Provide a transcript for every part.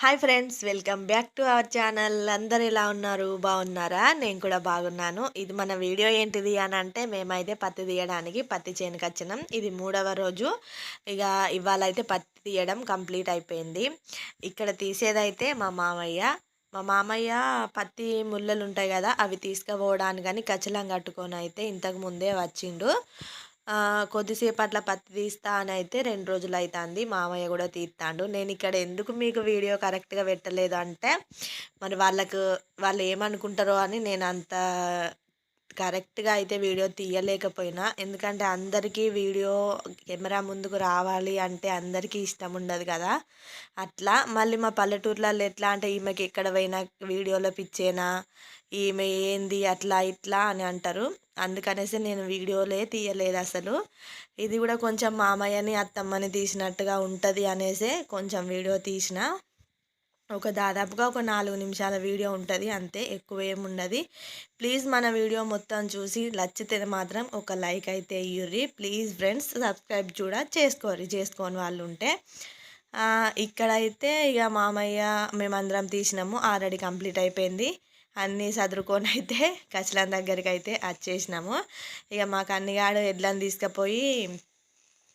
Hi friends welcome back to our channel అందరు ఎలా ఉన్నారు? బాగున్నారా? నేను కూడా బాగున్నాను. ఇది మన వీడియో ఏంటిది అని అంటే మేమైతే పత్తి తీయడానికి పత్తి చేనుకి వచ్చినాం. ఇది మూడవ రోజు. ఇక ఇవాళ అయితే పత్తి తీయడం కంప్లీట్ అయిపోయింది. ఇక్కడ తీసేదైతే మా మామయ్య. మా మామయ్య పత్తి ముళ్ళలు ఉంటాయి కదా అవి తీసుకుపోవడానికని కానీ కచ్చలం కట్టుకొని అయితే ఇంతకు ముందే వచ్చిండు. కొద్దిసేపు అట్లా పత్తి తీస్తా అని అయితే రెండు రోజులు అవుతుంది మామయ్య కూడా తీస్తాడు నేను ఇక్కడ ఎందుకు మీకు వీడియో కరెక్ట్గా పెట్టలేదు అంటే మరి వాళ్ళకు వాళ్ళు ఏమనుకుంటారో అని నేను అంత కరెక్ట్గా అయితే వీడియో తీయలేకపోయినా. ఎందుకంటే అందరికీ వీడియో కెమెరా ముందుకు రావాలి అంటే అందరికీ ఇష్టం ఉండదు కదా. అట్లా మళ్ళీ మా పల్లెటూర్లలో ఎట్లా అంటే ఈమెకి ఎక్కడ పోయినా వీడియోలో పిచ్చేనా ఈమె ఏంది అట్లా ఇట్లా అని అంటారు. అందుకనేసి నేను వీడియోలే తీయలేదు అసలు. ఇది కూడా కొంచెం మామయ్యని అత్తమ్మని తీసినట్టుగా ఉంటుంది అనేసి కొంచెం వీడియో తీసిన. ఒక దాదాపుగా ఒక నాలుగు నిమిషాల వీడియో ఉంటుంది అంతే. ఎక్కువ ఏముండదు ప్లీజ్ మన వీడియో మొత్తం చూసి నచ్చితే మాత్రం ఒక లైక్ అయితే ఇయ్యుర్రి. ప్లీజ్ ఫ్రెండ్స్ సబ్స్క్రైబ్ కూడా చేసుకోరు చేసుకోని వాళ్ళు ఉంటే ఇక్కడైతే ఇక మామయ్య మేమందరం తీసినాము. ఆల్రెడీ కంప్లీట్ అయిపోయింది. అన్నీ చదువుకొని అయితే కచలం దగ్గరికి అయితే వచ్చేసినాము. ఇక మాకు అన్నిగాడు ఎడ్లను తీసుకుపోయి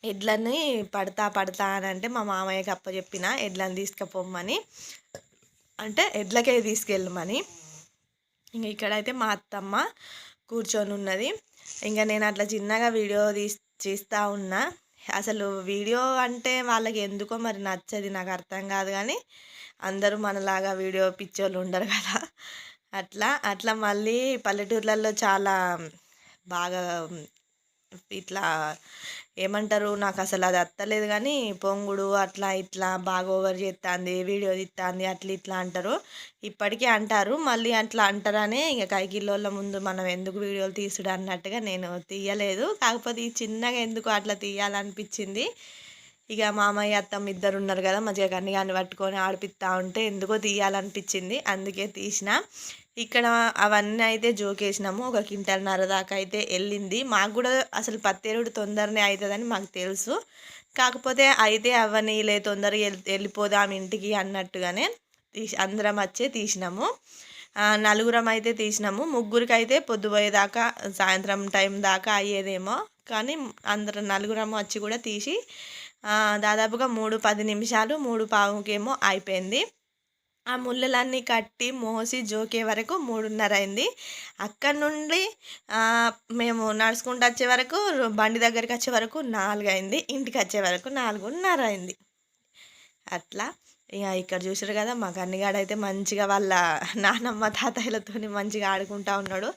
ఎడ్లని పడతా పడతా అని అంటే మా మామయ్యకి అప్ప చెప్పిన ఎడ్లను తీసుకుపోమని అంటే ఎడ్లకే తీసుకెళ్ళమని. ఇంక ఇక్కడైతే మా అత్తమ్మ కూర్చొని ఉన్నది. ఇంకా నేను అట్లా చిన్నగా వీడియో తీసి చేస్తూ ఉన్నా. అసలు వీడియో అంటే వాళ్ళకి ఎందుకో మరి నచ్చది నాకు అర్థం కాదు కానీ అందరూ మనలాగా వీడియో పిచ్చోళ్ళు ఉండరు కదా. అట్లా అట్లా మళ్ళీ పల్లెటూర్లలో చాలా బాగా ఇట్లా ఏమంటారు నాకు అసలు అది అత్తలేదు కానీ పొంగుడు అట్లా ఇట్లా బాగా ఓవర్ చేస్తుంది వీడియో తిత్తాంది అట్లా ఇట్లా అంటారు. ఇప్పటికీ అంటారు మళ్ళీ అట్లా అంటారనే ఇక కైకిల్లోళ్ళ ముందు మనం ఎందుకు వీడియోలు తీసుడు అన్నట్టుగా నేను తీయలేదు. కాకపోతే ఈ చిన్నగా ఎందుకు అట్లా తీయాలనిపించింది ఇక మామయ్య అత్తమ్మ ఇద్దరు ఉన్నారు కదా మంచిగా కన్ని కానీ పట్టుకొని ఆడిపిస్తూ ఉంటే ఎందుకో తీయాలనిపించింది. అందుకే తీసిన. ఇక్కడ అవన్నీ అయితే జోకేసినాము ఒక కింటన్నర దాకా అయితే వెళ్ళింది. మాకు కూడా అసలు పత్తేరుడు తొందరనే అవుతుందని మాకు తెలుసు. కాకపోతే అయితే అవనీలే తొందరగా వెళ్ళిపోదాం ఇంటికి అన్నట్టుగానే తీసి అందరం వచ్చే తీసినాము. నలుగురం అయితే తీసినాము. ముగ్గురికి అయితే పొద్దుపోయేదాకా సాయంత్రం టైం దాకా అయ్యేదేమో. కానీ అందరం నలుగురం వచ్చి కూడా తీసి దాదాపుగా మూడు పది నిమిషాలు మూడు పావుకేమో అయిపోయింది. ఆ ముళ్ళలన్నీ కట్టి మోసి జోకే వరకు మూడున్నర అయింది. అక్కడి నుండి మేము నడుచుకుంటూ వచ్చే వరకు బండి దగ్గరికి వచ్చే వరకు నాలుగు అయింది. ఇంటికి వచ్చే వరకు నాలుగున్నర అయింది. అట్లా. ఇక ఇక్కడ చూసారు కదా మా కన్నిగాడైతే మంచిగా వాళ్ళ నానమ్మ తాతయ్యలతో మంచిగా ఆడుకుంటా ఉన్నాడు.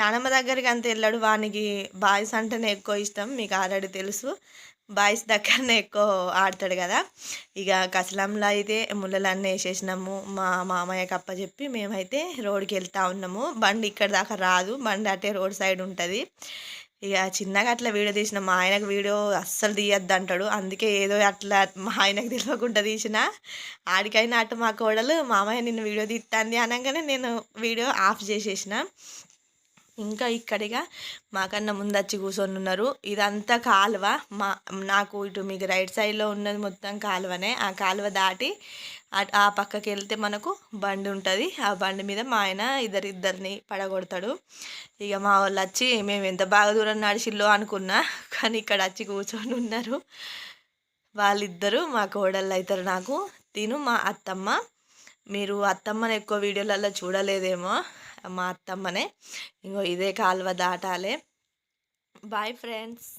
నానమ్మ దగ్గరికి అంత వెళ్ళాడు. వానికి బాయ్స్ అంటేనే ఎక్కువ ఇష్టం. మీకు ఆల్రెడీ తెలుసు. బాయ్స్ దగ్గరనే ఎక్కువ ఆడతాడు కదా. ఇక కసలంలో అయితే ముళ్ళలన్నీ వేసేసినాము. మా మామయ్యకి అప్ప చెప్పి మేమైతే రోడ్కి వెళ్తూ ఉన్నాము. బండి ఇక్కడ దాకా రాదు. బండి అటే రోడ్ సైడ్ ఉంటుంది. ఇక చిన్నగా అట్లా వీడియో తీసిన మా ఆయనకు వీడియో అస్సలు తీయద్దు అంటాడు. అందుకే ఏదో అట్లా మా ఆయనకు తెలియకుండా తీసిన. ఆడికైనా అటు మా కోడలు మామయ్య నిన్ను వీడియో తీస్తాంది అనగానే నేను వీడియో ఆఫ్ చేసేసిన. ఇంకా ఇక్కడిగా మాకన్నా ముందు వచ్చి కూర్చొని ఉన్నారు ఇదంతా కాలువ. మా నాకు ఇటు మీకు రైట్ సైడ్లో ఉన్నది మొత్తం కాలువనే. ఆ కాలువ దాటి ఆ పక్కకి వెళ్తే మనకు బండి ఉంటుంది. ఆ బండి మీద మా ఆయన ఇద్దరిద్దరిని పడగొడతాడు. ఇక మా వాళ్ళు వచ్చి మేము ఎంత బాగా దూరం నడిచిల్లో అనుకున్నా కానీ ఇక్కడ వచ్చి కూర్చొని ఉన్నారు వాళ్ళిద్దరూ మా కోడళ్ళు అవుతారు నాకు. తిను మా అత్తమ్మ. మీరు అత్తమ్మని ఎక్కువ వీడియోలలో చూడలేదేమో. మా అత్తమ్మనే ఇంకో ఇదే కాలువ దాటాలే బాయ్ ఫ్రెండ్స్